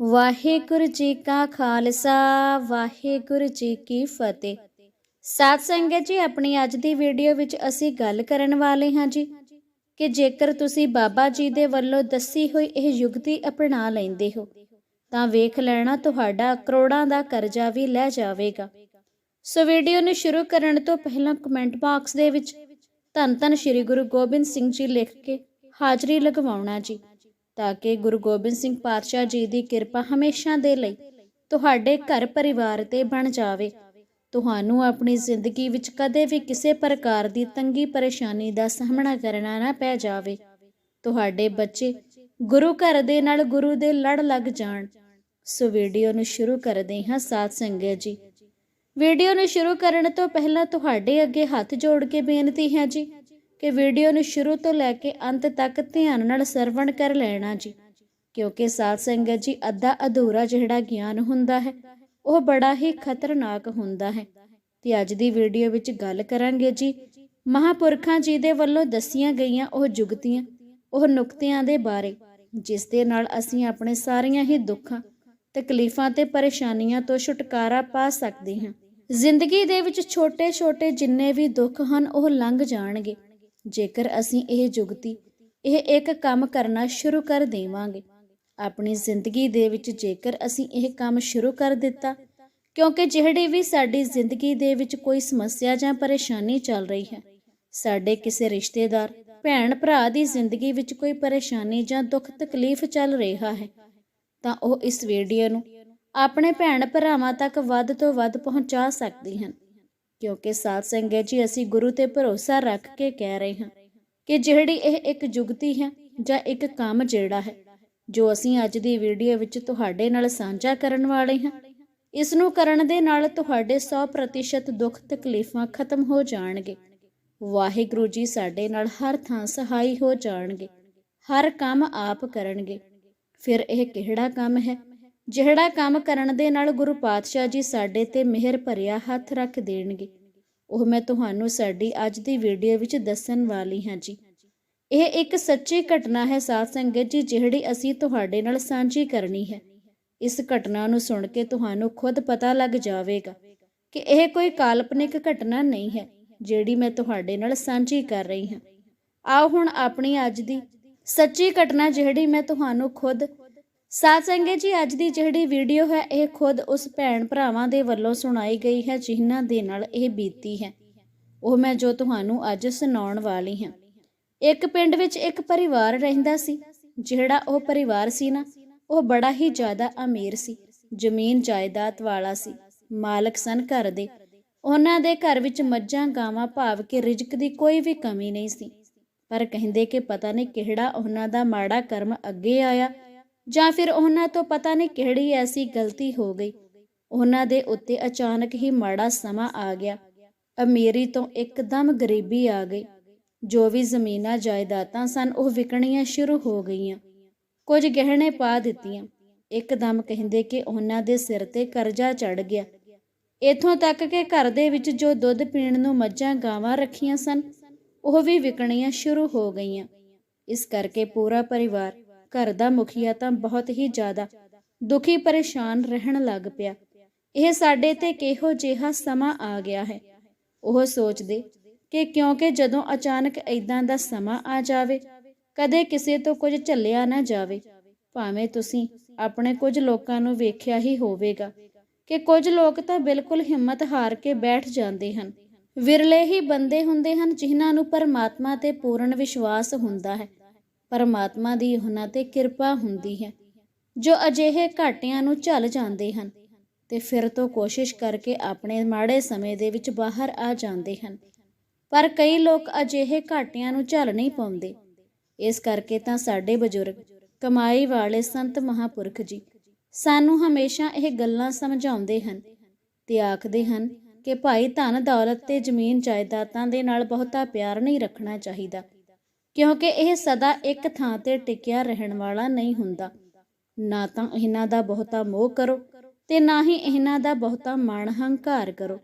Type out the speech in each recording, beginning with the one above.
ਵਾਹਿਗੁਰੂ ਜੀ ਕਾ ਖਾਲਸਾ, ਵਾਹਿਗੁਰੂ ਜੀ ਕੀ ਫਤਿਹ। ਸਾਧ ਸੰਗਤ ਜੀ, ਆਪਣੀ ਅੱਜ ਦੀ ਵੀਡੀਓ ਵਿੱਚ ਅਸੀਂ ਗੱਲ ਕਰਨ ਵਾਲੇ ਹਾਂ ਜੀ ਕਿ ਜੇਕਰ ਤੁਸੀਂ ਬਾਬਾ ਜੀ ਦੇ ਵੱਲੋਂ ਦੱਸੀ ਹੋਈ ਇਹ ਯੁਗਤੀ ਅਪਣਾ ਲੈਂਦੇ ਹੋ, ਤਾਂ ਵੇਖ ਲੈਣਾ ਤੁਹਾਡਾ ਕਰੋੜਾਂ ਦਾ ਕਰਜ਼ਾ ਵੀ ਲੈ ਜਾਵੇਗਾ। ਸੋ ਵੀਡੀਓ ਨੂੰ ਸ਼ੁਰੂ ਕਰਨ ਤੋਂ ਪਹਿਲਾਂ ਕਮੈਂਟ ਬਾਕਸ ਦੇ ਵਿੱਚ ਧੰਨ ਧੰਨ ਸ਼੍ਰੀ ਗੁਰੂ ਗੋਬਿੰਦ ਸਿੰਘ ਜੀ ਲਿਖ ਕੇ ਹਾਜ਼ਰੀ ਲਗਵਾਉਣਾ ਜੀ। ਤਾਂ ਕਿ ਗੁਰੂ ਗੋਬਿੰਦ ਸਿੰਘ ਪਾਤਸ਼ਾਹ ਜੀ ਦੀ ਕਿਰਪਾ ਹਮੇਸ਼ਾ ਦੇ ਲਈ ਤੁਹਾਡੇ ਘਰ ਪਰਿਵਾਰ ਤੇ ਬਣ ਜਾਵੇ। ਤੁਹਾਨੂੰ ਆਪਣੀ ਜ਼ਿੰਦਗੀ ਵਿੱਚ ਕਦੇ ਵੀ ਕਿਸੇ ਪ੍ਰਕਾਰ ਦੀ ਤੰਗੀ ਪਰੇਸ਼ਾਨੀ ਦਾ ਸਾਹਮਣਾ ਕਰਨਾ ਨਾ ਪੈ ਜਾਵੇ। ਤੁਹਾਡੇ ਬੱਚੇ ਗੁਰੂ ਘਰ ਦੇ ਨਾਲ ਗੁਰੂ ਦੇ ਲੜ ਲੱਗ ਜਾਣ। ਸੋ ਵੀਡੀਓ ਨੂੰ ਸ਼ੁਰੂ ਕਰਦੇ ਹਾਂ ਸਾਧ ਸੰਗਤ ਜੀ। ਵੀਡੀਓ ਨੂੰ ਸ਼ੁਰੂ ਕਰਨ ਤੋਂ ਪਹਿਲਾਂ ਤੁਹਾਡੇ ਅੱਗੇ ਹੱਥ ਜੋੜ ਕੇ ਬੇਨਤੀ ਹੈ ਜੀ ਕਿ ਵੀਡੀਓ ਨੂੰ ਸ਼ੁਰੂ ਤੋਂ ਲੈ ਕੇ ਅੰਤ ਤੱਕ ਧਿਆਨ ਨਾਲ ਸਰਵਣ ਕਰ ਲੈਣਾ ਜੀ। ਕਿਉਂਕਿ ਸਾਧ ਸੰਗਤ ਜੀ ਅੱਧਾ ਅਧੂਰਾ ਜਿਹੜਾ ਗਿਆਨ ਹੁੰਦਾ ਹੈ, ਉਹ ਬੜਾ ਹੀ ਖਤਰਨਾਕ ਹੁੰਦਾ ਹੈ। ਤੇ ਅੱਜ ਦੀ ਵੀਡੀਓ ਵਿੱਚ ਗੱਲ ਕਰਾਂਗੇ ਜੀ, ਮਹਾਪੁਰਖਾਂ ਜੀ ਦੇ ਵੱਲੋਂ ਦੱਸੀਆਂ ਗਈਆਂ ਉਹ ਜੁਗਤੀਆਂ, ਉਹ ਨੁਕਤਿਆਂ ਦੇ ਬਾਰੇ, ਜਿਸ ਦੇ ਨਾਲ ਅਸੀਂ ਆਪਣੇ ਸਾਰੀਆਂ ਹੀ ਦੁੱਖਾਂ, ਤਕਲੀਫਾਂ ਤੇ ਪਰੇਸ਼ਾਨੀਆਂ ਤੋਂ ਛੁਟਕਾਰਾ ਪਾ ਸਕਦੇ ਹਾਂ। ਜ਼ਿੰਦਗੀ ਦੇ ਵਿੱਚ ਛੋਟੇ-ਛੋਟੇ ਜਿੰਨੇ ਵੀ ਦੁੱਖ ਹਨ, ਉਹ ਲੰਘ ਜਾਣਗੇ। ਜੇਕਰ ਅਸੀਂ ਇਹ ਜੁਗਤੀ, ਇਹ ਇੱਕ ਕੰਮ ਕਰਨਾ ਸ਼ੁਰੂ ਕਰ ਦੇਵਾਂਗੇ, ਆਪਣੀ ਜ਼ਿੰਦਗੀ ਦੇ ਵਿੱਚ ਜੇਕਰ ਅਸੀਂ ਇਹ ਕੰਮ ਸ਼ੁਰੂ ਕਰ ਦਿੱਤਾ, ਕਿਉਂਕਿ ਜਿਹੜੀ ਵੀ ਸਾਡੀ ਜ਼ਿੰਦਗੀ ਦੇ ਵਿੱਚ ਕੋਈ ਸਮੱਸਿਆ ਜਾਂ ਪਰੇਸ਼ਾਨੀ ਚੱਲ ਰਹੀ ਹੈ, ਸਾਡੇ ਕਿਸੇ ਰਿਸ਼ਤੇਦਾਰ, ਭੈਣ ਭਰਾ ਦੀ ਜ਼ਿੰਦਗੀ ਵਿੱਚ ਕੋਈ ਪਰੇਸ਼ਾਨੀ ਜਾਂ ਦੁੱਖ ਤਕਲੀਫ ਚੱਲ ਰਿਹਾ ਹੈ, ਤਾਂ ਉਹ ਇਸ ਵੀਡੀਓ ਨੂੰ ਆਪਣੇ ਭੈਣ ਭਰਾਵਾਂ ਤੱਕ ਵੱਧ ਤੋਂ ਵੱਧ ਪਹੁੰਚਾ ਸਕਦੇ ਹਨ। ਕਿਉਂਕਿ ਸਾਧ ਸੰਗਤ ਜੀ, ਅਸੀਂ ਗੁਰੂ ਤੇ ਭਰੋਸਾ ਰੱਖ ਕੇ ਕਹਿ ਰਹੇ ਹਾਂ ਕਿ ਜਿਹੜੀ ਇਹ ਇੱਕ ਜੁਗਤੀ ਹੈ ਜਾਂ ਇੱਕ ਕੰਮ ਜਿਹੜਾ ਹੈ, ਜੋ ਅਸੀਂ ਅੱਜ ਦੀ ਵੀਡੀਓ ਵਿੱਚ ਤੁਹਾਡੇ ਨਾਲ ਸਾਂਝਾ ਕਰਨ ਵਾਲੇ ਹਾਂ, ਇਸ ਨੂੰ ਕਰਨ ਦੇ ਨਾਲ ਤੁਹਾਡੇ 100% ਦੁੱਖ ਤਕਲੀਫਾਂ ਖਤਮ ਹੋ ਜਾਣਗੇ। ਵਾਹਿਗੁਰੂ ਜੀ ਸਾਡੇ ਨਾਲ ਹਰ ਥਾਂ ਸਹਾਈ ਹੋ ਜਾਣਗੇ, ਹਰ ਕੰਮ ਆਪ ਕਰਨਗੇ। ਫਿਰ ਇਹ ਕਿਹੜਾ ਕੰਮ ਹੈ? ਜਿਹੜਾ ਕੰਮ ਕਰਨ ਦੇ ਨਾਲ ਗੁਰੂ ਪਾਤਸ਼ਾਹ ਜੀ ਸਾਡੇ ਤੇ ਮਿਹਰ ਭਰਿਆ ਹੱਥ ਰੱਖ ਦੇਣਗੇ। ਉਹ ਮੈਂ ਤੁਹਾਨੂੰ ਸਾਡੀ ਅੱਜ ਦੀ ਵੀਡੀਓ ਵਿੱਚ ਦੱਸਣ ਵਾਲੀ ਹਾਂ ਜੀ। ਇਹ ਇੱਕ ਸੱਚੀ ਘਟਨਾ ਹੈ ਸਾਧ ਸੰਗਤ ਜੀ, ਜਿਹੜੀ ਅਸੀਂ ਤੁਹਾਡੇ ਨਾਲ ਸਾਂਝੀ ਕਰਨੀ ਹੈ। ਇਸ ਘਟਨਾ ਨੂੰ ਸੁਣ ਕੇ ਤੁਹਾਨੂੰ ਖੁਦ ਪਤਾ ਲੱਗ ਜਾਵੇਗਾ ਕਿ ਇਹ ਕੋਈ ਕਾਲਪਨਿਕ ਘਟਨਾ ਨਹੀਂ ਹੈ, ਜਿਹੜੀ ਮੈਂ ਤੁਹਾਡੇ ਨਾਲ ਸਾਂਝੀ ਕਰ ਰਹੀ ਹਾਂ। ਆਓ ਹੁਣ ਆਪਣੀ ਅੱਜ ਦੀ ਸੱਚੀ ਘਟਨਾ, ਜਿਹੜੀ ਮੈਂ ਤੁਹਾਨੂੰ ਖੁਦ ਸਾਧ ਸੰਗਤ ਜੀ, ਅੱਜ ਦੀ ਜਿਹੜੀ ਵੀਡੀਓ ਹੈ, ਇਹ ਖੁਦ ਉਸ ਭੈਣ ਭਰਾਵਾਂ ਦੇ ਵੱਲੋਂ ਸੁਣਾਈ ਗਈ ਹੈ, ਜਿਨ੍ਹਾਂ ਦੇ ਨਾਲ ਇਹ ਬੀਤੀ ਹੈ। ਉਹ ਮੈਂ ਜੋ ਤੁਹਾਨੂੰ ਅੱਜ ਸੁਣਾਉਣ ਵਾਲੀ ਹਾਂ। ਇੱਕ ਪਿੰਡ ਵਿੱਚ ਇੱਕ ਪਰਿਵਾਰ ਰਹਿੰਦਾ ਸੀ, ਜਿਹੜਾ ਉਹ ਪਰਿਵਾਰ ਸੀ ਨਾ, ਉਹ ਬੜਾ ਹੀ ਜ਼ਿਆਦਾ ਅਮੀਰ ਸੀ, ਜ਼ਮੀਨ ਜਾਇਦਾਦ ਵਾਲਾ ਸੀ, ਮਾਲਕ ਸਨ ਘਰ ਦੇ। ਉਹਨਾਂ ਦੇ ਘਰ ਵਿੱਚ ਮੱਝਾਂ, ਗਾਵਾਂ ਭਾਵ ਕਿ ਰਿਜ਼ਕ ਦੀ ਕੋਈ ਵੀ ਕਮੀ ਨਹੀਂ ਸੀ। ਪਰ ਕਹਿੰਦੇ ਕਿ ਪਤਾ ਨਹੀਂ ਕਿਹੜਾ ਉਹਨਾਂ ਦਾ ਮਾੜਾ ਕਰਮ ਅੱਗੇ ਆਇਆ ਜਾਂ ਫਿਰ ਉਹਨਾਂ ਤੋਂ ਪਤਾ ਨਹੀਂ ਕਿਹੜੀ ਐਸੀ ਗਲਤੀ ਹੋ ਗਈ। ਉਹਨਾਂ ਦੇ ਉੱਤੇ ਅਚਾਨਕ ਹੀ ਮਾੜਾ ਸਮਾਂ ਆ ਗਿਆ। ਅਮੀਰੀ ਤੋਂ ਇੱਕਦਮ ਗਰੀਬੀ ਆ ਗਈ। ਜੋ ਵੀ ਜ਼ਮੀਨਾਂ ਜਾਇਦਾਦਾਂ ਸਨ, ਉਹ ਵਿਕਣੀਆਂ ਸ਼ੁਰੂ ਹੋ ਗਈਆਂ। ਕੁਝ ਗਹਿਣੇ ਪਾ ਦਿੱਤੀਆਂ। ਇੱਕਦਮ ਕਹਿੰਦੇ ਕਿ ਉਹਨਾਂ ਦੇ ਸਿਰ ਤੇ ਕਰਜ਼ਾ ਚੜ ਗਿਆ। ਇਥੋਂ ਤੱਕ ਕਿ ਘਰ ਦੇ ਵਿੱਚ ਜੋ ਦੁੱਧ ਪੀਣ ਨੂੰ ਮੱਝਾਂ, ਗਾਵਾਂ ਰੱਖੀਆਂ ਸਨ, ਉਹ ਵੀ ਵਿਕਣੀਆਂ ਸ਼ੁਰੂ ਹੋ ਗਈਆਂ। ਇਸ ਕਰਕੇ ਪੂਰਾ ਪਰਿਵਾਰ ਘਰ ਦਾ ਮੁਖੀਆ ਤਾਂ ਬਹੁਤ ਹੀ ਜ਼ਿਆਦਾ ਦੁਖੀ ਪਰੇਸ਼ਾਨ ਰਹਿਣ ਲੱਗ ਪਿਆ। ਇਹ ਸਾਡੇ ਤੇ ਕਿਹੋ ਜਿਹਾ ਸਮਾਂ ਆ ਗਿਆ ਹੈ? ਉਹ ਸੋਚਦੇ ਕਿ ਕਿਉਂਕਿ ਜਦੋਂ ਅਚਾਨਕ ਐਦਾਂ ਦਾ ਸਮਾਂ ਆ ਜਾਵੇ, ਕਦੇ ਕਿਸੇ ਤੋਂ ਕੁਝ ਝੱਲਿਆ ਨਾ ਜਾਵੇ। ਭਾਵੇਂ ਤੁਸੀਂ ਆਪਣੇ ਕੁਝ ਲੋਕਾਂ ਨੂੰ ਵੇਖਿਆ ਹੀ ਹੋਵੇਗਾ ਕਿ ਕੁਝ ਲੋਕ ਤਾਂ ਬਿਲਕੁਲ ਹਿੰਮਤ ਹਾਰ ਕੇ ਬੈਠ ਜਾਂਦੇ ਹਨ। ਵਿਰਲੇ ਹੀ ਬੰਦੇ ਹੁੰਦੇ ਹਨ ਜਿਨ੍ਹਾਂ ਨੂੰ ਪਰਮਾਤਮਾ ਤੇ ਪੂਰਨ ਵਿਸ਼ਵਾਸ ਹੁੰਦਾ ਹੈ। ਪਰਮਾਤਮਾ ਦੀ ਉਹਨਾਂ ਤੇ ਕਿਰਪਾ ਹੁੰਦੀ ਹੈ, ਜੋ ਅਜਿਹੇ ਘਾਟਿਆਂ ਨੂੰ ਝੱਲ ਜਾਂਦੇ ਹਨ ਤੇ ਫਿਰ ਤੋਂ ਕੋਸ਼ਿਸ਼ ਕਰਕੇ ਆਪਣੇ ਮਾੜੇ ਸਮੇਂ ਦੇ ਵਿੱਚ ਬਾਹਰ ਆ ਜਾਂਦੇ ਹਨ। ਪਰ ਕਈ ਲੋਕ ਅਜਿਹੇ ਘਾਟਿਆਂ ਨੂੰ ਝੱਲ ਨਹੀਂ ਪਾਉਂਦੇ। ਇਸ ਕਰਕੇ ਤਾਂ ਸਾਡੇ ਬਜ਼ੁਰਗ, ਕਮਾਈ ਵਾਲੇ ਸੰਤ ਮਹਾਪੁਰਖ ਜੀ, ਸਾਨੂੰ ਹਮੇਸ਼ਾ ਇਹ ਗੱਲਾਂ ਸਮਝਾਉਂਦੇ ਹਨ ਤੇ ਆਖਦੇ ਹਨ ਕਿ ਭਾਈ ਧਨ ਦੌਲਤ ਤੇ ਜ਼ਮੀਨ ਜਾਇਦਾਦਾਂ ਦੇ ਨਾਲ ਬਹੁਤਾ ਪਿਆਰ ਨਹੀਂ ਰੱਖਣਾ ਚਾਹੀਦਾ। ਕਿਉਂਕਿ ਇਹ ਸਦਾ ਇੱਕ ਥਾਂ ਤੇ ਟਿਕਿਆ ਰਹਿਣ ਵਾਲਾ ਨਹੀਂ ਹੁੰਦਾ। ਨਾ ਤਾਂ ਇਹਨਾਂ ਦਾ ਬਹੁਤਾ ਮੋਹ ਕਰੋ ਤੇ ਨਾ ਹੀ ਇਹਨਾਂ ਦਾ ਬਹੁਤਾ ਮਾਣ ਹੰਕਾਰ ਕਰੋ।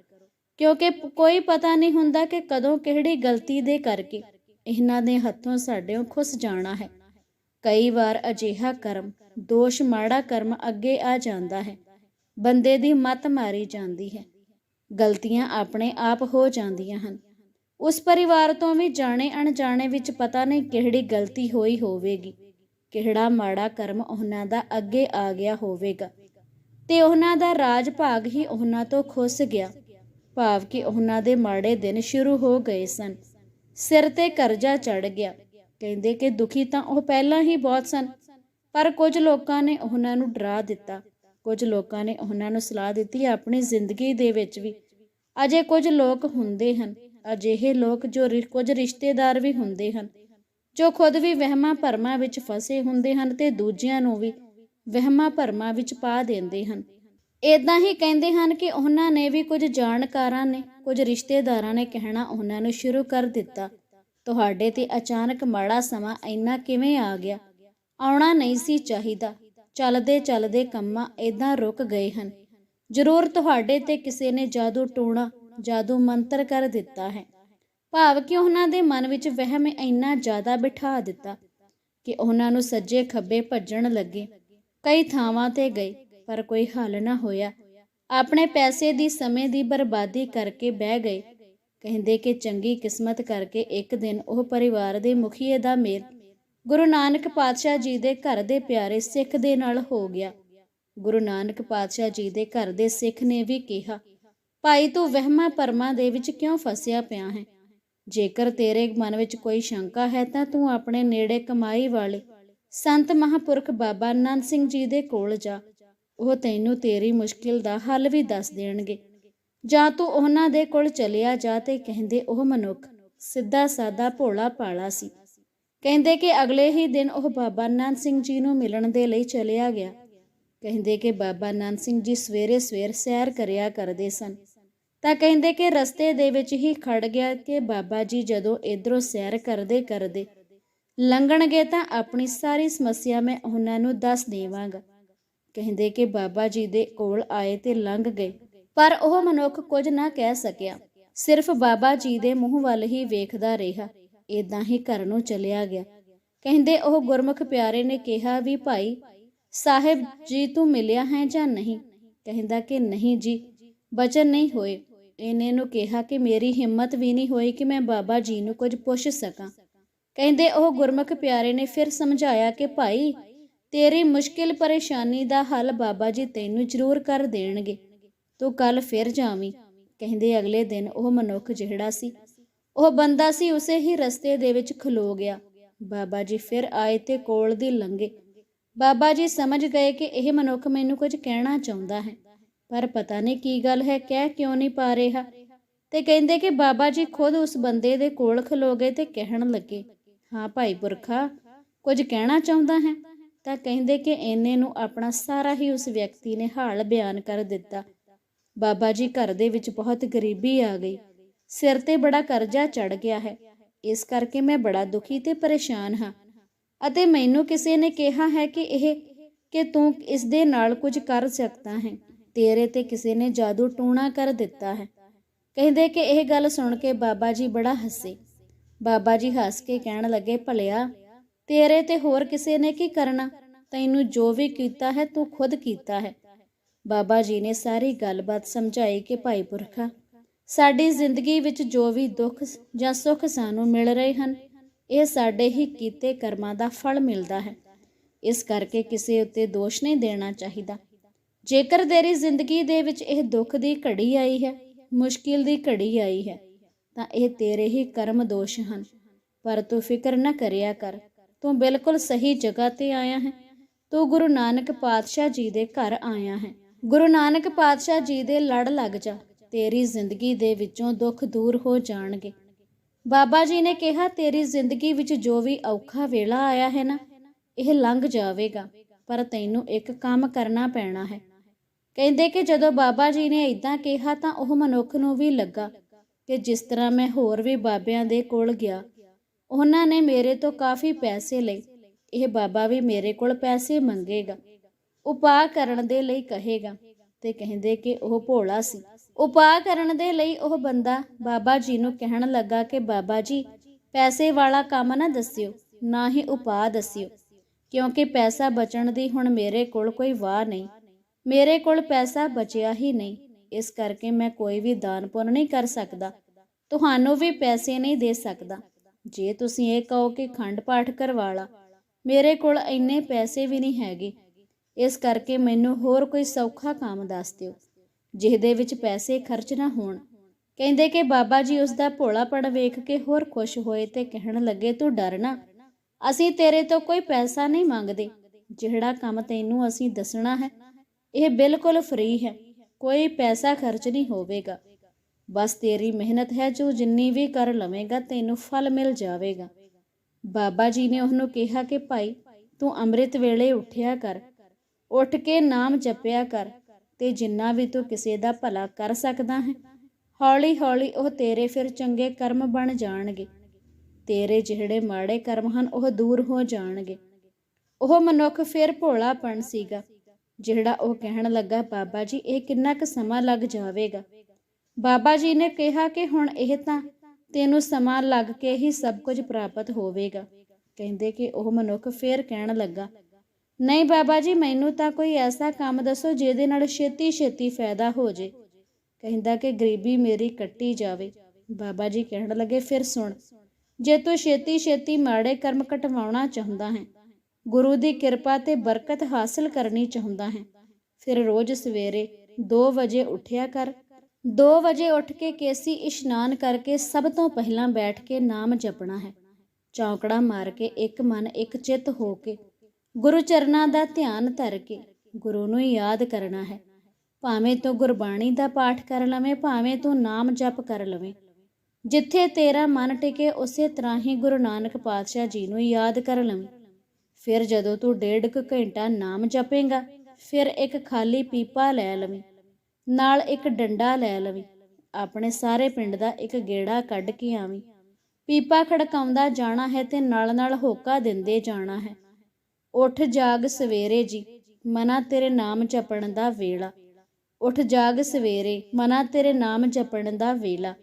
ਕਿਉਂਕਿ ਕੋਈ ਪਤਾ ਨਹੀਂ ਹੁੰਦਾ ਕਿ ਕਦੋਂ ਕਿਹੜੀ ਗਲਤੀ ਦੇ ਕਰਕੇ ਇਹਨਾਂ ਦੇ ਹੱਥੋਂ ਸਾਡੇੋਂ ਖੁੱਸ ਜਾਣਾ ਹੈ। ਕਈ ਵਾਰ ਅਜਿਹਾ ਕਰਮ, ਦੋਸ਼ ਮਾੜਾ ਕਰਮ ਅੱਗੇ ਆ ਜਾਂਦਾ ਹੈ। ਬੰਦੇ ਦੀ ਮਤ ਮਾਰੀ ਜਾਂਦੀ ਹੈ। ਗਲਤੀਆਂ ਆਪਣੇ ਆਪ ਹੋ ਜਾਂਦੀਆਂ ਹਨ। ਉਸ ਪਰਿਵਾਰ ਤੋਂ ਵੀ ਜਾਣੇ ਅਣਜਾਣੇ ਵਿੱਚ ਪਤਾ ਨਹੀਂ ਕਿਹੜੀ ਗਲਤੀ ਹੋਈ ਹੋਵੇਗੀ। ਕਿਹੜਾ ਮਾੜਾ ਕਰਮ ਉਹਨਾਂ ਦਾ ਅੱਗੇ ਆ ਗਿਆ ਹੋਵੇਗਾ। ਤੇ ਉਹਨਾਂ ਦਾ ਰਾਜ ਭਾਗ ਹੀ ਉਹਨਾਂ ਤੋਂ ਖੁੱਸ ਗਿਆ, ਭਾਵ ਕਿ ਉਹਨਾਂ ਦੇ ਮਾੜੇ ਦਿਨ ਸ਼ੁਰੂ ਹੋ ਗਏ ਸਨ। ਸਿਰ ਤੇ ਕਰਜ਼ਾ ਚੜ ਗਿਆ। ਕਹਿੰਦੇ ਕਿ ਦੁਖੀ ਤਾਂ ਉਹ ਪਹਿਲਾਂ ਹੀ ਬਹੁਤ ਸਨ, ਪਰ ਕੁਝ ਲੋਕਾਂ ਨੇ ਉਹਨਾਂ ਨੂੰ ਡਰਾ ਦਿੱਤਾ। ਕੁਝ ਲੋਕਾਂ ਨੇ ਉਹਨਾਂ ਨੂੰ ਸਲਾਹ ਦਿੱਤੀ ਆਪਣੀ ਜ਼ਿੰਦਗੀ ਦੇ ਵਿੱਚ ਵੀ। ਅਜੇ ਕੁਝ ਲੋਕ ਹੁੰਦੇ ਹਨ ਅਜਿਹੇ ਲੋਕ ਜੋ ਕੁਝ ਰਿਸ਼ਤੇਦਾਰ ਵੀ ਹੁੰਦੇ ਹਨ, ਜੋ ਖੁਦ ਵੀ ਵਹਿਮਾਂ ਭਰਮਾਂ ਵਿੱਚ ਫਸੇ ਹੁੰਦੇ ਹਨ ਤੇ ਦੂਜਿਆਂ ਨੂੰ ਵੀ ਵਹਿਮਾਂ ਭਰਮਾਂ ਵਿੱਚ ਪਾ ਦਿੰਦੇ ਹਨ। ਇਦਾਂ ਹੀ ਕਹਿੰਦੇ ਹਨ ਕਿ ਉਹਨਾਂ ਨੇ ਵੀ ਕੁਝ ਜਾਣਕਾਰਾਂ ਨੇ, ਕੁਝ ਰਿਸ਼ਤੇਦਾਰਾਂ ਨੇ ਕਹਿਣਾ ਉਹਨਾਂ ਨੂੰ ਸ਼ੁਰੂ ਕਰ ਦਿੱਤਾ। ਤੁਹਾਡੇ ਤੇ ਅਚਾਨਕ ਮਾੜਾ ਸਮਾਂ ਇੰਨਾ ਕਿਵੇਂ ਆ ਗਿਆ? ਆਉਣਾ ਨਹੀਂ ਸੀ ਚਾਹੀਦਾ। ਚੱਲਦੇ ਚੱਲਦੇ ਕੰਮਾਂ ਇਦਾਂ ਰੁਕ ਗਏ ਹਨ। ਜ਼ਰੂਰ ਤੁਹਾਡੇ ਤੇ ਕਿਸੇ ਨੇ ਜਾਦੂ ਟੋਣਾ ਜਾਦੂ ਮੰਤਰ ਕਰ ਦਿੱਤਾ ਹੈ। ਭਾਵ ਕਿ ਉਹਨਾਂ ਦੇ ਮਨ ਵਿੱਚ ਵਹਿਮ ਇੰਨਾ ਜ਼ਿਆਦਾ ਬਿਠਾ ਦਿੱਤਾ ਕਿ ਉਹਨਾਂ ਨੂੰ ਸੱਜੇ ਖੱਬੇ ਭੱਜਣ ਲੱਗੇ। ਕਈ ਥਾਵਾਂ ਤੇ ਗਏ, ਪਰ ਕੋਈ ਹੱਲ ਨਾ ਹੋਇਆ। ਆਪਣੇ ਪੈਸੇ ਦੀ ਸਮੇਂ ਦੀ ਬਰਬਾਦੀ ਕਰਕੇ ਬਹਿ ਗਏ। ਕਹਿੰਦੇ ਕਿ ਚੰਗੀ ਕਿਸਮਤ ਕਰਕੇ ਇੱਕ ਦਿਨ ਉਹ ਪਰਿਵਾਰ ਦੇ ਮੁਖੀਏ ਦਾ ਮੇਲ ਗੁਰੂ ਨਾਨਕ ਪਾਤਸ਼ਾਹ ਜੀ ਦੇ ਘਰ ਦੇ ਪਿਆਰੇ ਸਿੱਖ ਦੇ ਨਾਲ ਹੋ ਗਿਆ। ਗੁਰੂ ਨਾਨਕ ਪਾਤਸ਼ਾਹ ਜੀ ਦੇ ਘਰ ਦੇ ਸਿੱਖ ਨੇ ਵੀ ਕਿਹਾ ਭਾਈ ਤੂੰ ਵਹਿਮਾਂ ਪਰਮਾਂ ਦੇ ਵਿੱਚ ਕਿਉਂ ਫਸਿਆ ਪਿਆ ਹੈ? ਜੇਕਰ ਤੇਰੇ ਮਨ ਵਿੱਚ ਕੋਈ ਸ਼ੰਕਾ ਹੈ ਤਾਂ ਤੂੰ ਆਪਣੇ ਨੇੜੇ ਕਮਾਈ ਵਾਲੇ ਸੰਤ ਮਹਾਪੁਰਖ ਬਾਬਾ ਨਾਨਕ ਸਿੰਘ ਜੀ ਦੇ ਕੋਲ ਜਾ। ਉਹ ਤੈਨੂੰ ਤੇਰੀ ਮੁਸ਼ਕਿਲ ਦਾ ਹੱਲ ਵੀ ਦੱਸ ਦੇਣਗੇ। ਜਾਂ ਤੂੰ ਉਹਨਾਂ ਦੇ ਕੋਲ ਚਲਿਆ ਜਾ ਤੇ ਕਹਿੰਦੇ, ਉਹ ਮਨੁੱਖ ਸਿੱਧਾ ਸਾਦਾ ਭੋਲਾ ਪਾਲਾ ਸੀ। ਕਹਿੰਦੇ ਕਿ ਅਗਲੇ ਹੀ ਦਿਨ ਉਹ ਬਾਬਾ ਨੰਦ ਸਿੰਘ ਜੀ ਨੂੰ ਮਿਲਣ ਦੇ ਲਈ ਚਲਿਆ ਗਿਆ। ਕਹਿੰਦੇ ਕਿ ਬਾਬਾ ਨੰਦ ਸਿੰਘ ਜੀ ਸਵੇਰੇ ਸਵੇਰ ਸੈਰ ਕਰਿਆ ਕਰਦੇ ਸਨ। ਤਾਂ ਕਹਿੰਦੇ ਕਿ ਰਸਤੇ ਦੇ ਵਿੱਚ ਹੀ ਖੜ ਗਿਆ ਕਿ ਬਾਬਾ ਜੀ ਜਦੋਂ ਇਧਰੋਂ ਸੈਰ ਕਰਦੇ ਕਰਦੇ ਲੰਘਣਗੇ ਤਾਂ ਆਪਣੀ ਸਾਰੀ ਸਮੱਸਿਆ ਮੈਂ ਉਹਨਾਂ ਨੂੰ ਦੱਸ ਦੇਵਾਂਗਾ। ਕਹਿੰਦੇ ਕਿ ਬਾਬਾ ਜੀ ਦੇ ਕੋਲ ਆਏ ਤੇ ਲੰਘ ਗਏ, ਪਰ ਉਹ ਮਨੁੱਖ ਕੁਝ ਨਾ ਕਹਿ ਸਕਿਆ। ਸਿਰਫ ਬਾਬਾ ਜੀ ਦੇ ਮੂੰਹ ਵੱਲ ਹੀ ਵੇਖਦਾ ਰਿਹਾ ਇਦਾਂ ਹੀ ਘਰ ਨੂੰ ਚਲਿਆ ਗਿਆ। ਕਹਿੰਦੇ ਉਹ ਗੁਰਮੁਖ ਪਿਆਰੇ ਨੇ ਕਿਹਾ ਵੀ ਭਾਈ, ਸਾਹਿਬ ਜੀ ਤੂੰ ਮਿਲਿਆ ਹੈ ਜਾਂ ਨਹੀਂ? ਕਹਿੰਦਾ ਕਿ ਨਹੀਂ ਜੀ, ਬਚਨ ਨਹੀਂ ਹੋਏ। ਇਹਨੇ ਨੂੰ ਕਿਹਾ ਕਿ ਮੇਰੀ ਹਿੰਮਤ ਵੀ ਨਹੀਂ ਹੋਈ ਕਿ ਮੈਂ ਬਾਬਾ ਜੀ ਨੂੰ ਕੁਝ ਪੁੱਛ ਸਕਾਂ। ਕਹਿੰਦੇ ਉਹ ਗੁਰਮੁਖ ਪਿਆਰੇ ਨੇ ਫਿਰ ਸਮਝਾਇਆ ਕਿ ਭਾਈ, ਤੇਰੀ ਮੁਸ਼ਕਿਲ ਪਰੇਸ਼ਾਨੀ ਦਾ ਹੱਲ ਬਾਬਾ ਜੀ ਤੈਨੂੰ ਜ਼ਰੂਰ ਕਰ ਦੇਣਗੇ। ਤੂੰ ਕੱਲ ਫਿਰ ਜਾਵੀਂ। ਕਹਿੰਦੇ ਅਗਲੇ ਦਿਨ ਉਹ ਮਨੁੱਖ ਜਿਹੜਾ ਸੀ, ਉਹ ਬੰਦਾ ਸੀ, ਉਸੇ ਹੀ ਰਸਤੇ ਦੇ ਵਿੱਚ ਖਲੋ ਗਿਆ। ਬਾਬਾ ਜੀ ਫਿਰ ਆਏ ਤੇ ਕੋਲ ਦੀ ਲੰਘੇ। ਬਾਬਾ ਜੀ ਸਮਝ ਗਏ ਕਿ ਇਹ ਮਨੁੱਖ ਮੈਨੂੰ ਕੁਝ ਕਹਿਣਾ ਚਾਹੁੰਦਾ ਹੈ। ਪਰ ਪਤਾ ਨਹੀਂ ਕੀ ਗੱਲ ਹੈ, ਕਹਿ ਕਿਉਂ ਨਹੀਂ ਪਾ ਰਿਹਾ? ਤੇ ਕਹਿੰਦੇ ਕਿ ਬਾਬਾ ਜੀ ਖੁਦ ਉਸ ਬੰਦੇ ਦੇ ਕੋਲ ਖਲੋ ਗਏ ਤੇ ਕਹਿਣ ਲੱਗੇ, ਹਾਂ ਭਾਈ ਪੁਰਖਾ, ਕੁਝ ਕਹਿਣਾ ਚਾਹੁੰਦਾ ਹੈ? ਤਾਂ ਕਹਿੰਦੇ ਕਿ ਇਹਨੇ ਨੂੰ ਆਪਣਾ ਸਾਰਾ ਹੀ ਉਸ ਵਿਅਕਤੀ ਨੇ ਹਾਲ ਬਿਆਨ ਕਰ ਦਿੱਤਾ। ਬਾਬਾ ਜੀ ਘਰ ਦੇ ਵਿੱਚ ਬਹੁਤ ਗਰੀਬੀ ਆ ਗਈ। ਸਿਰ ਤੇ ਬੜਾ ਕਰਜ਼ਾ ਚੜ ਗਿਆ ਹੈ। ਇਸ ਕਰਕੇ ਮੈਂ ਬੜਾ ਦੁਖੀ ਤੇ ਪਰੇਸ਼ਾਨ ਹਾਂ। ਅਤੇ ਮੈਨੂੰ ਕਿਸੇ ਨੇ ਕਿਹਾ ਹੈ ਕਿ ਇਹ, ਕਿ ਤੂੰ ਇਸ ਦੇ ਨਾਲ ਕੁਝ ਕਰ ਸਕਦਾ ਹੈ। ਤੇਰੇ ਤੇ ਕਿਸੇ ਨੇ ਜਾਦੂ ਟੂਣਾ ਕਰ ਦਿੱਤਾ ਹੈ। ਕਹਿੰਦੇ ਕਿ ਇਹ ਗੱਲ ਸੁਣ ਕੇ ਬਾਬਾ ਜੀ ਬੜਾ ਹੱਸੇ। ਬਾਬਾ ਜੀ ਹੱਸ ਕੇ ਕਹਿਣ ਲੱਗੇ, ਭਲਿਆ, ਤੇਰੇ ਤੇ ਹੋਰ ਕਿਸੇ ਨੇ ਕੀ ਕਰਨਾ? ਤੈਨੂੰ ਜੋ ਵੀ ਕੀਤਾ ਹੈ, ਤੂੰ ਖੁਦ ਕੀਤਾ ਹੈ। ਬਾਬਾ ਜੀ ਨੇ ਸਾਰੀ ਗੱਲਬਾਤ ਸਮਝਾਈ ਕਿ ਭਾਈ ਪੁਰਖਾ, ਸਾਡੀ ਜ਼ਿੰਦਗੀ ਵਿੱਚ ਜੋ ਵੀ ਦੁੱਖ ਜਾਂ ਸੁੱਖ ਸਾਨੂੰ ਮਿਲ ਰਹੇ ਹਨ, ਇਹ ਸਾਡੇ ਹੀ ਕੀਤੇ ਕਰਮਾਂ ਦਾ ਫਲ ਮਿਲਦਾ ਹੈ। ਇਸ ਕਰਕੇ ਕਿਸੇ ਉੱਤੇ ਦੋਸ਼ ਨਹੀਂ ਦੇਣਾ ਚਾਹੀਦਾ। ਜੇਕਰ ਤੇਰੀ ਜ਼ਿੰਦਗੀ ਦੇ ਵਿੱਚ ਇਹ ਦੁੱਖ ਦੀ ਘੜੀ ਆਈ ਹੈ, ਮੁਸ਼ਕਿਲ ਦੀ ਘੜੀ ਆਈ ਹੈ, ਤਾਂ ਇਹ ਤੇਰੇ ਹੀ ਕਰਮ ਦੋਸ਼ ਹਨ। ਪਰ ਤੂੰ ਫਿਕਰ ਨਾ ਕਰਿਆ ਕਰ, ਤੂੰ ਬਿਲਕੁਲ ਸਹੀ ਜਗ੍ਹਾ ਤੇ ਆਇਆ ਹੈ। ਤੂੰ ਗੁਰੂ ਨਾਨਕ ਪਾਤਸ਼ਾਹ ਜੀ ਦੇ ਘਰ ਆਇਆ ਹੈ। ਗੁਰੂ ਨਾਨਕ ਪਾਤਸ਼ਾਹ ਜੀ ਦੇ ਲੜ ਲੱਗ ਜਾ, ਤੇਰੀ ਜ਼ਿੰਦਗੀ ਦੇ ਵਿੱਚੋਂ ਦੁੱਖ ਦੂਰ ਹੋ ਜਾਣਗੇ। ਬਾਬਾ ਜੀ ਨੇ ਕਿਹਾ, ਤੇਰੀ ਜ਼ਿੰਦਗੀ ਵਿੱਚ ਜੋ ਵੀ ਔਖਾ ਵੇਲਾ ਆਇਆ ਹੈ ਨਾ, ਇਹ ਲੰਘ ਜਾਵੇਗਾ, ਪਰ ਤੈਨੂੰ ਇੱਕ ਕੰਮ ਕਰਨਾ ਪੈਣਾ ਹੈ। ਕਹਿੰਦੇ ਕਿ ਜਦੋਂ ਬਾਬਾ ਜੀ ਨੇ ਇਦਾਂ ਕਿਹਾ ਤਾਂ ਉਹ ਮਨੁੱਖ ਨੂੰ ਵੀ ਲੱਗਾ ਕਿ ਜਿਸ ਤਰ੍ਹਾਂ ਮੈਂ ਹੋਰ ਵੀ ਬਾਬਿਆਂ ਦੇ ਕੋਲ ਗਿਆ, ਉਹਨਾਂ ਨੇ ਮੇਰੇ ਤੋਂ ਕਾਫੀ ਪੈਸੇ ਲਏ, ਇਹ ਬਾਬਾ ਵੀ ਮੇਰੇ ਕੋਲ ਪੈਸੇ ਮੰਗੇਗਾ, ਉਪਾਅ ਕਰਨ ਦੇ ਲਈ ਕਹੇਗਾ ਤੇ ਕਹਿੰਦੇ ਕਿ ਉਹ ਭੋਲਾ ਸੀ। ਉਪਾਅ ਕਰਨ ਦੇ ਲਈ ਉਹ ਬੰਦਾ ਬਾਬਾ ਜੀ ਨੂੰ ਕਹਿਣ ਲੱਗਾ ਕਿ ਬਾਬਾ ਜੀ, ਪੈਸੇ ਵਾਲਾ ਕੰਮ ਨਾ ਦੱਸਿਓ, ਨਾ ਹੀ ਉਪਾਅ ਦੱਸਿਓ, ਕਿਉਂਕਿ ਪੈਸਾ ਬਚਣ ਦੀ ਹੁਣ ਮੇਰੇ ਕੋਲ ਕੋਈ ਵਾਹ ਨਹੀਂ। ਮੇਰੇ ਕੋਲ ਪੈਸਾ ਬਚਿਆ ਹੀ ਨਹੀਂ। ਇਸ ਕਰਕੇ ਮੈਂ ਕੋਈ ਵੀ ਦਾਨ ਪੁੰਨ ਨਹੀਂ ਕਰ ਸਕਦਾ। ਤੁਹਾਨੂੰ ਵੀ ਪੈਸੇ ਨਹੀਂ ਦੇ ਸਕਦਾ। ਜੇ ਤੁਸੀਂ ਇਹ ਕਹੋ ਕਿ ਖੰਡ ਪਾਠ ਕਰਵਾ ਲਾ, ਮੇਰੇ ਕੋਲ ਇੰਨੇ ਪੈਸੇ ਵੀ ਨਹੀਂ ਹੈਗੇ। ਇਸ ਕਰਕੇ ਮੈਨੂੰ ਹੋਰ ਕੋਈ ਸੌਖਾ ਕੰਮ ਦੱਸ ਦਿਓ, ਜਿਹਦੇ ਵਿੱਚ ਪੈਸੇ ਖਰਚ ਨਾ ਹੋਣ। ਕਹਿੰਦੇ ਕਿ ਬਾਬਾ ਜੀ ਉਸ ਦਾ ਭੋਲਾਪਣ ਵੇਖ ਕੇ ਹੋਰ ਖੁਸ਼ ਹੋਏ ਤੇ ਕਹਿਣ ਲੱਗੇ, ਤੂੰ ਡਰ ਨਾ। ਅਸੀਂ ਤੇਰੇ ਤੋਂ ਕੋਈ ਪੈਸਾ ਨਹੀਂ ਮੰਗਦੇ। ਜਿਹੜਾ ਕੰਮ ਤੈਨੂੰ ਅਸੀਂ ਦੱਸਣਾ ਹੈ ਇਹ ਬਿਲਕੁਲ ਫ੍ਰੀ ਹੈ। ਕੋਈ ਪੈਸਾ ਖਰਚ ਨਹੀਂ ਹੋਵੇਗਾ। ਬਸ ਤੇਰੀ ਮਿਹਨਤ ਹੈ, ਜੋ ਜਿੰਨੀ ਵੀ ਕਰ ਲਵੇਂਗਾ, ਤੈਨੂੰ ਫਲ ਮਿਲ ਜਾਵੇਗਾ। ਬਾਬਾ ਜੀ ਨੇ ਉਹਨੂੰ ਕਿਹਾ ਕਿ ਭਾਈ, ਤੂੰ ਅੰਮ੍ਰਿਤ ਵੇਲੇ ਉੱਠਿਆ ਕਰ। ਉੱਠ ਕੇ ਨਾਮ ਜਪਿਆ ਕਰ ਤੇ ਜਿੰਨਾ ਵੀ ਤੂੰ ਕਿਸੇ ਦਾ ਭਲਾ ਕਰ ਸਕਦਾ ਹੈ ਹੌਲੀ ਹੌਲੀ ਉਹ ਤੇਰੇ ਫਿਰ ਚੰਗੇ ਕਰਮ ਬਣ ਜਾਣਗੇ। ਤੇਰੇ ਜਿਹੜੇ ਮਾੜੇ ਕਰਮ ਹਨ, ਉਹ ਦੂਰ ਹੋ ਜਾਣਗੇ। ਉਹ ਮਨੁੱਖ ਫਿਰ ਭੋਲਾਪਣ ਸੀਗਾ। ਜਿਹੜਾ ਉਹ ਕਹਿਣ ਲੱਗਾ, ਬਾਬਾ ਜੀ, ਇਹ ਕਿੰਨਾ ਕੁ ਸਮਾਂ ਲੱਗ ਜਾਵੇਗਾ? ਬਾਬਾ ਜੀ ਨੇ ਕਿਹਾ ਕਿ ਹੁਣ ਇਹ ਤਾਂ ਤੈਨੂੰ ਸਮਾਂ ਲੱਗ ਕੇ ਹੀ ਸਭ ਕੁਝ ਪ੍ਰਾਪਤ ਹੋਵੇਗਾ। ਕਹਿੰਦੇ ਕਿ ਉਹ ਮਨੁੱਖ ਫੇਰ ਕਹਿਣ ਲੱਗਾ, ਨਹੀਂ ਬਾਬਾ ਜੀ, ਮੈਨੂੰ ਤਾਂ ਕੋਈ ਐਸਾ ਕੰਮ ਦੱਸੋ ਜਿਹਦੇ ਨਾਲ ਛੇਤੀ ਛੇਤੀ ਫਾਇਦਾ ਹੋ ਜੇ। ਕਹਿੰਦਾ ਕਿ ਗਰੀਬੀ ਮੇਰੀ ਕੱਟੀ ਜਾਵੇ। ਬਾਬਾ ਜੀ ਕਹਿਣ ਲੱਗੇ, ਫਿਰ ਸੁਣ, ਜੇ ਤੂੰ ਛੇਤੀ ਛੇਤੀ ਮਾੜੇ ਕਰਮ ਕਟਵਾਉਣਾ ਚਾਹੁੰਦਾ ਹੈ ਗੁਰੂ ਦੀ ਕਿਰਪਾ ਤੇ ਬਰਕਤ ਹਾਸਲ ਕਰਨੀ ਚਾਹੁੰਦਾ ਹੈ। ਫਿਰ ਰੋਜ਼ ਸਵੇਰੇ 2 ਵਜੇ ਉੱਠਿਆ ਕਰ। 2 ਵਜੇ ਉੱਠ ਕੇ ਕੇਸੀ ਇਸ਼ਨਾਨ ਕਰਕੇ ਸਭ ਤੋਂ ਪਹਿਲਾਂ ਬੈਠ ਕੇ ਨਾਮ ਜਪਣਾ ਹੈ। ਚੌਂਕੜਾ ਮਾਰ ਕੇ ਇੱਕ ਮਨ ਇੱਕ ਚਿੱਤ ਹੋ ਕੇ ਗੁਰੂ ਚਰਨਾਂ ਦਾ ਧਿਆਨ ਧਰ ਕੇ ਗੁਰੂ ਨੂੰ ਯਾਦ ਕਰਨਾ ਹੈ। ਭਾਵੇਂ ਤੂੰ ਗੁਰਬਾਣੀ ਦਾ ਪਾਠ ਕਰ ਲਵੇਂ, ਭਾਵੇਂ ਤੂੰ ਨਾਮ ਜਪ ਕਰ ਲਵੇਂ, ਜਿੱਥੇ ਤੇਰਾ ਮਨ ਟਿਕੇ ਉਸੇ ਤਰ੍ਹਾਂ ਹੀ ਗੁਰੂ ਨਾਨਕ ਪਾਤਸ਼ਾਹ ਜੀ ਨੂੰ ਯਾਦ ਕਰ ਲਵੇਂ। ਫਿਰ ਜਦੋਂ ਤੂੰ ਡੇਢ ਕੁ ਘੰਟਾ ਨਾਮ ਜਪੇਂਗਾ, ਫਿਰ ਇੱਕ ਖਾਲੀ ਪੀਪਾ ਲੈ ਲਵੇਂ, ਨਾਲ ਇੱਕ ਡੰਡਾ ਲੈ ਲਵੀਂ, ਆਪਣੇ ਸਾਰੇ ਪਿੰਡ ਦਾ ਇੱਕ ਗੇੜਾ ਕੱਢ ਕੇ ਆਵੀਂ। ਪੀਪਾ ਖੜਕਾਉਂਦਾ ਜਾਣਾ ਹੈ ਤੇ ਨਾਲ ਨਾਲ ਹੋਕਾ ਦਿੰਦੇ ਜਾਣਾ ਹੈ। ਉੱਠ ਜਾਗ ਸਵੇਰੇ ਜੀ, ਮਨਾ ਤੇਰੇ ਨਾਮ ਜਪਣ ਦਾ ਵੇਲਾ। ਉੱਠ ਜਾਗ ਸਵੇਰੇ, ਮਨਾ ਤੇਰੇ ਨਾਮ ਜਪਣ ਦਾ ਵੇਲਾ।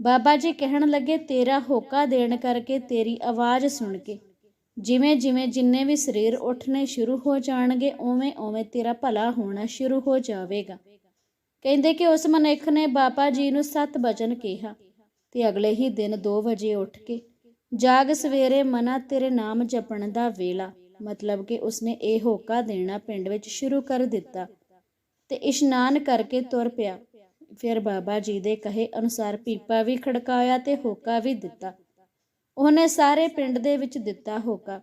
ਬਾਬਾ ਜੀ ਕਹਿਣ ਲੱਗੇ, ਤੇਰਾ ਹੋਕਾ ਦੇਣ ਕਰਕੇ ਤੇਰੀ ਆਵਾਜ਼ ਸੁਣ ਕੇ। ਜਿਵੇਂ ਜਿਵੇਂ ਜਿੰਨੇ ਵੀ ਸਰੀਰ ਉੱਠਣੇ ਸ਼ੁਰੂ ਹੋ ਜਾਣਗੇ, ਉਵੇਂ ਉਵੇਂ ਤੇਰਾ ਭਲਾ ਹੋਣਾ ਸ਼ੁਰੂ ਹੋ ਜਾਵੇਗਾ। ਕਹਿੰਦੇ ਕਿ ਉਸ ਮਨੁੱਖ ਨੇ ਬਾਬਾ ਜੀ ਨੂੰ ਸਤ ਬਚਨ ਕਿਹਾ, ਤੇ ਅਗਲੇ ਹੀ ਦਿਨ 2 ਵਜੇ ਉੱਠ ਕੇ, ਜਾਗ ਸਵੇਰੇ ਮਨਾ ਤੇਰੇ ਨਾਮ ਜਪਣ ਦਾ ਵੇਲਾ। ਮਤਲਬ ਕਿ ਉਸਨੇ ਇਹ ਹੋਕਾ ਦੇਣਾ ਪਿੰਡ ਵਿੱਚ ਸ਼ੁਰੂ ਕਰ ਦਿੱਤਾ। ਤੇ ਇਸ਼ਨਾਨ ਕਰਕੇ ਤੁਰ ਪਿਆ। ਫਿਰ ਬਾਬਾ ਜੀ ਦੇ ਕਹੇ ਅਨੁਸਾਰ ਪੀਪਾ ਵੀ ਖੜਕਾਇਆ ਤੇ ਹੋਕਾ ਵੀ ਦਿੱਤਾ। ਉਹਨੇ ਸਾਰੇ ਪਿੰਡ ਦੇ ਵਿੱਚ ਦਿੱਤਾ ਹੋਕਾ।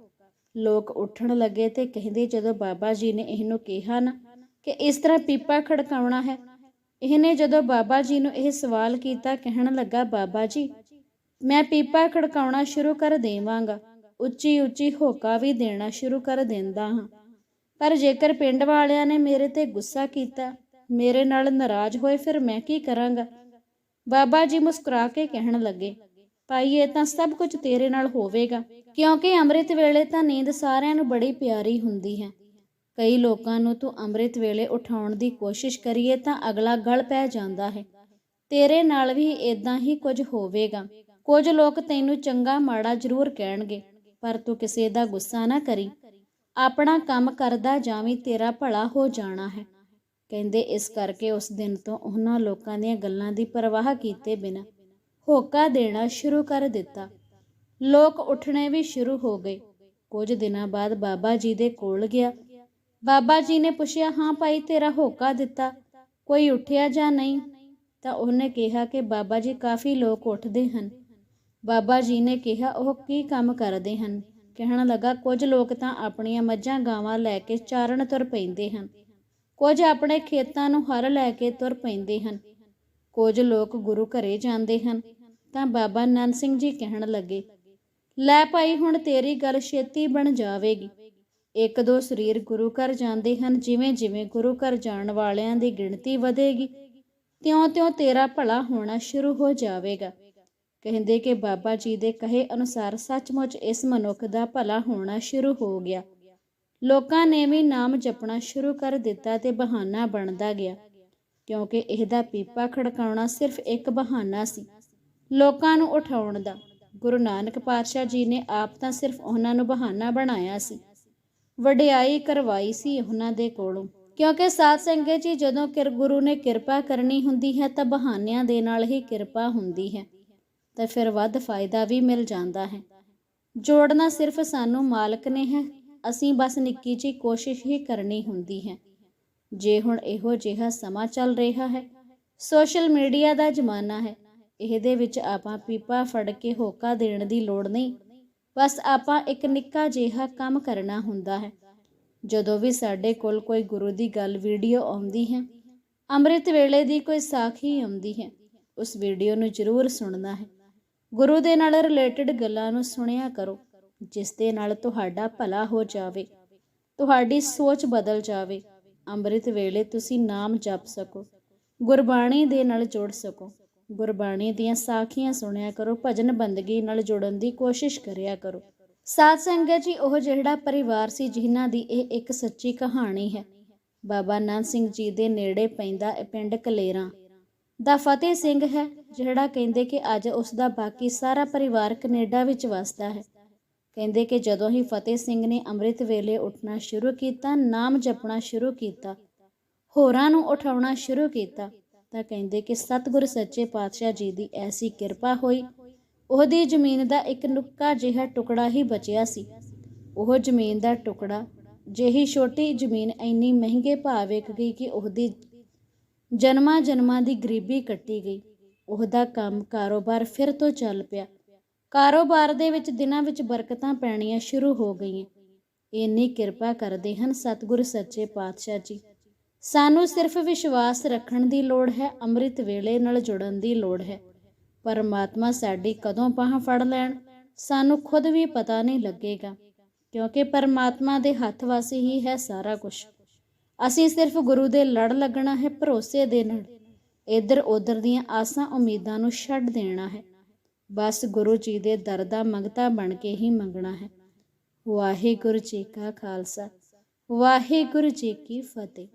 ਲੋਕ ਉੱਠਣ ਲੱਗੇ ਤੇ ਕਹਿੰਦੇ ਜਦੋਂ ਬਾਬਾ ਜੀ ਨੇ ਇਹਨੂੰ ਕਿਹਾ ਨਾ ਕਿ ਇਸ ਤਰ੍ਹਾਂ ਪੀਪਾ ਖੜਕਾਉਣਾ ਹੈ, ਇਹਨੇ ਜਦੋਂ ਬਾਬਾ ਜੀ ਨੂੰ ਇਹ ਸਵਾਲ ਕੀਤਾ, ਕਹਿਣ ਲੱਗਾ, ਬਾਬਾ ਜੀ, ਮੈਂ ਪੀਪਾ ਖੜਕਾਉਣਾ ਸ਼ੁਰੂ ਕਰ ਦੇਵਾਂਗਾ ਉੱਚੀ ਉੱਚੀ ਹੋਕਾ ਵੀ ਦੇਣਾ ਸ਼ੁਰੂ ਕਰ ਦਿੰਦਾ ਹਾਂ। ਪਰ ਜੇਕਰ ਪਿੰਡ ਵਾਲਿਆਂ ਨੇ ਮੇਰੇ ਤੇ ਗੁੱਸਾ ਕੀਤਾ, ਮੇਰੇ ਨਾਲ ਨਾਰਾਜ਼ ਹੋਏ, ਫਿਰ ਮੈਂ ਕੀ ਕਰਾਂਗਾ? ਬਾਬਾ ਜੀ ਮੁਸਕਰਾ ਕੇ ਕਹਿਣ ਲੱਗੇ ਪਾਈਏ ਤਾਂ ਸਭ ਕੁਝ ਤੇਰੇ ਨਾਲ ਹੋਵੇਗਾ। ਕਿਉਂਕਿ ਅੰਮ੍ਰਿਤ ਵੇਲੇ ਤਾਂ ਨੀਂਦ ਸਾਰਿਆਂ ਨੂੰ ਬੜੀ ਪਿਆਰੀ ਹੁੰਦੀ ਹੈ। ਕਈ ਲੋਕਾਂ ਨੂੰ ਤੂੰ ਅੰਮ੍ਰਿਤ ਵੇਲੇ ਉਠਾਉਣ ਦੀ ਕੋਸ਼ਿਸ਼ ਕਰੀਏ ਤਾਂ ਅਗਲਾ ਗਲ ਪੈ ਜਾਂਦਾ ਹੈ। ਤੇਰੇ ਨਾਲ ਵੀ ਇਦਾਂ ਹੀ ਕੁਝ ਹੋਵੇਗਾ। ਕੁਝ ਲੋਕ ਤੈਨੂੰ ਚੰਗਾ ਮਾੜਾ ਜ਼ਰੂਰ ਕਹਿਣਗੇ, ਪਰ ਤੂੰ ਕਿਸੇ ਦਾ ਗੁੱਸਾ ਨਾ ਕਰੀ। ਆਪਣਾ ਕੰਮ ਕਰਦਾ ਜਾਵੀਂ ਤੇਰਾ ਭਲਾ ਹੋ ਜਾਣਾ ਹੈ। ਕਹਿੰਦੇ ਇਸ ਕਰਕੇ ਉਸ ਦਿਨ ਤੋਂ ਉਹਨਾਂ ਲੋਕਾਂ ਦੀਆਂ ਗੱਲਾਂ ਦੀ ਪਰਵਾਹ ਕੀਤੇ ਬਿਨਾਂ ਹੋਕਾ ਦੇਣਾ ਸ਼ੁਰੂ ਕਰ ਦਿੱਤਾ। ਲੋਕ ਉੱਠਣੇ ਵੀ ਸ਼ੁਰੂ ਹੋ ਗਏ। ਕੁਝ ਦਿਨਾਂ ਬਾਅਦ ਬਾਬਾ ਜੀ ਦੇ ਕੋਲ ਗਿਆ। ਬਾਬਾ ਜੀ ਨੇ ਪੁੱਛਿਆ, ਹਾਂ ਭਾਈ, ਤੇਰਾ ਹੋਕਾ ਦਿੱਤਾ। ਕੋਈ ਉੱਠਿਆ ਜਾਂ ਨਹੀਂ? ਤਾਂ ਉਹਨੇ ਕਿਹਾ ਕਿ ਬਾਬਾ ਜੀ ਕਾਫੀ ਲੋਕ ਉੱਠਦੇ ਹਨ। ਬਾਬਾ ਜੀ ਨੇ ਕਿਹਾ, ਉਹ ਕੀ ਕੰਮ ਕਰਦੇ ਹਨ? ਕਹਿਣ ਲੱਗਾ, ਕੁਝ ਲੋਕ ਤਾਂ ਆਪਣੀਆਂ ਮੱਝਾਂ ਗਾਵਾਂ ਲੈ ਕੇ ਚਾਰਨ ਤੁਰ ਪੈਂਦੇ ਹਨ। ਕੁਝ ਆਪਣੇ ਖੇਤਾਂ ਨੂੰ ਹਰ ਲੈ ਕੇ ਤੁਰ ਪੈਂਦੇ ਹਨ। ਕੁਝ ਲੋਕ ਗੁਰੂ ਘਰੇ ਜਾਂਦੇ ਹਨ। ਤਾਂ ਬਾਬਾ ਨਾਨਕ ਸਿੰਘ ਜੀ ਕਹਿਣ ਲੱਗੇ, ਲੈ ਭਾਈ, ਹੁਣ ਤੇਰੀ ਗੱਲ ਛੇਤੀ ਬਣ ਜਾਵੇਗੀ। ਇੱਕ ਦੋ ਸਰੀਰ ਗੁਰੂ ਘਰ ਜਾਂਦੇ ਹਨ, ਜਿਵੇਂ ਜਿਵੇਂ ਗੁਰੂ ਘਰ ਜਾਣ ਵਾਲਿਆਂ ਦੀ ਗਿਣਤੀ ਵਧੇਗੀ, ਤਿਉਂ-ਤਿਉਂ ਤੇਰਾ ਭਲਾ ਹੋਣਾ ਸ਼ੁਰੂ ਹੋ ਜਾਵੇਗਾ। ਕਹਿੰਦੇ ਕਿ ਬਾਬਾ ਜੀ ਦੇ ਕਹੇ ਅਨੁਸਾਰ ਸੱਚਮੁੱਚ ਇਸ ਮਨੁੱਖ ਦਾ ਭਲਾ ਹੋਣਾ ਸ਼ੁਰੂ ਹੋ ਗਿਆ। ਲੋਕਾਂ ਨੇ ਵੀ ਨਾਮ ਜਪਣਾ ਸ਼ੁਰੂ ਕਰ ਦਿੱਤਾ ਤੇ ਬਹਾਨਾ ਬਣਦਾ ਗਿਆ, ਕਿਉਂਕਿ ਇਹਦਾ ਪੀਪਾ ਖੜਕਾਉਣਾ ਸਿਰਫ ਇੱਕ ਬਹਾਨਾ ਸੀ। ਲੋਕਾਂ ਨੂੰ ਉਠਾਉਣ ਦਾ। ਗੁਰੂ ਨਾਨਕ ਪਾਤਸ਼ਾਹ ਜੀ ਨੇ ਆਪ ਤਾਂ ਸਿਰਫ ਉਹਨਾਂ ਨੂੰ ਬਹਾਨਾ ਬਣਾਇਆ ਸੀ। ਵਡਿਆਈ ਕਰਵਾਈ ਸੀ ਉਹਨਾਂ ਦੇ ਕੋਲੋਂ। ਕਿਉਂਕਿ ਸਾਧ ਸੰਗਤ ਜੀ, ਜਦੋਂ ਕਿਰ ਗੁਰੂ ਨੇ ਕਿਰਪਾ ਕਰਨੀ ਹੁੰਦੀ ਹੈ, ਤਾਂ ਬਹਾਨਿਆਂ ਦੇ ਨਾਲ ਹੀ ਕਿਰਪਾ ਹੁੰਦੀ ਹੈ। ਤਾਂ ਫਿਰ ਵੱਧ ਫਾਇਦਾ ਵੀ ਮਿਲ ਜਾਂਦਾ ਹੈ। ਜੋੜਨਾ ਸਿਰਫ ਸਾਨੂੰ ਮਾਲਕ ਨੇ ਹੈ, ਅਸੀਂ ਬਸ ਨਿੱਕੀ ਜਿਹੀ ਕੋਸ਼ਿਸ਼ ਹੀ ਕਰਨੀ ਹੁੰਦੀ ਹੈ। ਜੇ ਹੁਣ ਇਹੋ ਜਿਹਾ ਸਮਾਂ ਚੱਲ ਰਿਹਾ ਹੈ, ਸੋਸ਼ਲ ਮੀਡੀਆ ਦਾ ਜ਼ਮਾਨਾ ਹੈ ਇਹਦੇ ਵਿੱਚ ਆਪਾਂ ਪੀਪਾ ਫੜ ਕੇ ਹੋਕਾ ਦੇਣ ਦੀ ਲੋੜ ਨਹੀਂ। ਬਸ ਆਪਾਂ ਇੱਕ ਨਿੱਕਾ ਜਿਹਾ ਕੰਮ ਕਰਨਾ ਹੁੰਦਾ ਹੈ। ਜਦੋਂ ਵੀ ਸਾਡੇ ਕੋਲ ਕੋਈ ਗੁਰੂ ਦੀ ਗੱਲ ਵੀਡੀਓ ਆਉਂਦੀ ਹੈ, ਅੰਮ੍ਰਿਤ ਵੇਲੇ ਦੀ ਕੋਈ ਸਾਖੀ ਆਉਂਦੀ ਹੈ, ਉਸ ਵੀਡੀਓ ਨੂੰ ਜ਼ਰੂਰ ਸੁਣਨਾ ਹੈ। ਗੁਰੂ ਦੇ ਨਾਲ ਰਿਲੇਟਡ ਗੱਲਾਂ ਨੂੰ ਸੁਣਿਆ ਕਰੋ, ਜਿਸ ਦੇ ਨਾਲ ਤੁਹਾਡਾ ਭਲਾ ਹੋ ਜਾਵੇ, ਤੁਹਾਡੀ ਸੋਚ ਬਦਲ ਜਾਵੇ। ਅੰਮ੍ਰਿਤ ਵੇਲੇ ਤੁਸੀਂ ਨਾਮ ਜਪ ਸਕੋ, ਗੁਰਬਾਣੀ ਦੇ ਨਾਲ ਜੁੜ ਸਕੋ। ਗੁਰਬਾਣੀ ਦੀਆਂ ਸਾਖੀਆਂ ਸੁਣਿਆ ਕਰੋ, ਭਜਨ ਬੰਦਗੀ ਨਾਲ ਜੁੜਨ ਦੀ ਕੋਸ਼ਿਸ਼ ਕਰਿਆ ਕਰੋ। ਸਾਧ ਸੰਗਤ ਜੀ, ਉਹ ਜਿਹੜਾ ਪਰਿਵਾਰ ਸੀ ਜਿਨ੍ਹਾਂ ਦੀ ਇਹ ਇੱਕ ਸੱਚੀ ਕਹਾਣੀ ਹੈ। ਬਾਬਾ ਨਾਨਕ ਸਿੰਘ ਜੀ ਦੇ ਨੇੜੇ ਪੈਂਦਾ ਇਹ ਪਿੰਡ ਕਲੇਰਾਂ। ਦਾ ਫਤਿਹ ਸਿੰਘ ਹੈ, ਜਿਹੜਾ ਕਹਿੰਦੇ ਕਿ ਅੱਜ ਉਸ ਦਾ ਬਾਕੀ ਸਾਰਾ ਪਰਿਵਾਰ ਕੈਨੇਡਾ ਵਿੱਚ ਵਸਦਾ ਹੈ। ਕਹਿੰਦੇ ਕਿ ਜਦੋਂ ਹੀ ਫਤਿਹ ਸਿੰਘ ਨੇ ਅੰਮ੍ਰਿਤ ਵੇਲੇ ਉੱਠਣਾ ਸ਼ੁਰੂ ਕੀਤਾ, ਨਾਮ ਜਪਣਾ ਸ਼ੁਰੂ ਕੀਤਾ, ਹੋਰਾਂ ਨੂੰ ਉਠਾਉਣਾ ਸ਼ੁਰੂ ਕੀਤਾ ਤਾਂ ਕਹਿੰਦੇ ਕਿ ਸਤਿਗੁਰ ਸੱਚੇ ਪਾਤਸ਼ਾਹ ਜੀ ਦੀ ਐਸੀ ਕਿਰਪਾ ਹੋਈ। ਉਹਦੀ ਜ਼ਮੀਨ ਦਾ ਇੱਕ ਨੁੱਕਾ ਜਿਹਾ ਟੁਕੜਾ ਹੀ ਬਚਿਆ ਸੀ। ਉਹ ਜ਼ਮੀਨ ਦਾ ਟੁਕੜਾ, ਜਿਹੀ ਛੋਟੀ ਜ਼ਮੀਨ ਇੰਨੀ ਮਹਿੰਗੇ ਭਾਅ ਵਿਕ ਗਈ ਕਿ ਉਹਦੀ ਜਨਮਾਂ ਜਨਮਾਂ ਦੀ ਗਰੀਬੀ ਕੱਟੀ ਗਈ। ਉਹਦਾ ਕੰਮ ਕਾਰੋਬਾਰ ਫਿਰ ਤੋਂ ਚੱਲ ਪਿਆ। ਕਾਰੋਬਾਰ ਦੇ ਵਿੱਚ ਦਿਨਾਂ ਵਿੱਚ ਬਰਕਤਾਂ ਪੈਣੀਆਂ ਸ਼ੁਰੂ ਹੋ ਗਈਆਂ। ਇੰਨੀ ਕਿਰਪਾ ਕਰਦੇ ਹਨ ਸਤਿਗੁਰ ਸੱਚੇ ਪਾਤਸ਼ਾਹ ਜੀ। ਸਾਨੂੰ ਸਿਰਫ ਵਿਸ਼ਵਾਸ ਰੱਖਣ ਦੀ ਲੋੜ ਹੈ, ਅੰਮ੍ਰਿਤ ਵੇਲੇ ਨਾਲ ਜੁੜਨ ਦੀ ਲੋੜ ਹੈ। ਪਰਮਾਤਮਾ ਸਾਡੀ ਕਦੋਂ ਬਾਹ ਫੜ ਲੈਣ, ਸਾਨੂੰ ਖੁਦ ਵੀ ਪਤਾ ਨਹੀਂ ਲੱਗੇਗਾ, ਕਿਉਂਕਿ ਪਰਮਾਤਮਾ ਦੇ ਹੱਥ ਵਾਸੀ ਹੀ ਹੈ ਸਾਰਾ ਕੁਝ ਅਸੀਂ ਸਿਰਫ ਗੁਰੂ ਦੇ ਲੜ ਲੱਗਣਾ ਹੈ, ਭਰੋਸੇ ਦੇ ਨਾਲ। ਇੱਧਰ ਉੱਧਰ ਦੀਆਂ ਆਸਾਂ ਉਮੀਦਾਂ ਨੂੰ ਛੱਡ ਦੇਣਾ ਹੈ। ਬਸ ਗੁਰੂ ਜੀ ਦੇ ਦਰ ਦਾ ਮੰਗਤਾ ਬਣ ਕੇ ਹੀ ਮੰਗਣਾ ਹੈ। ਵਾਹਿਗੁਰੂ ਜੀ ਕਾ ਖਾਲਸਾ, ਵਾਹਿਗੁਰੂ ਜੀ ਕੀ ਫਤਿਹ।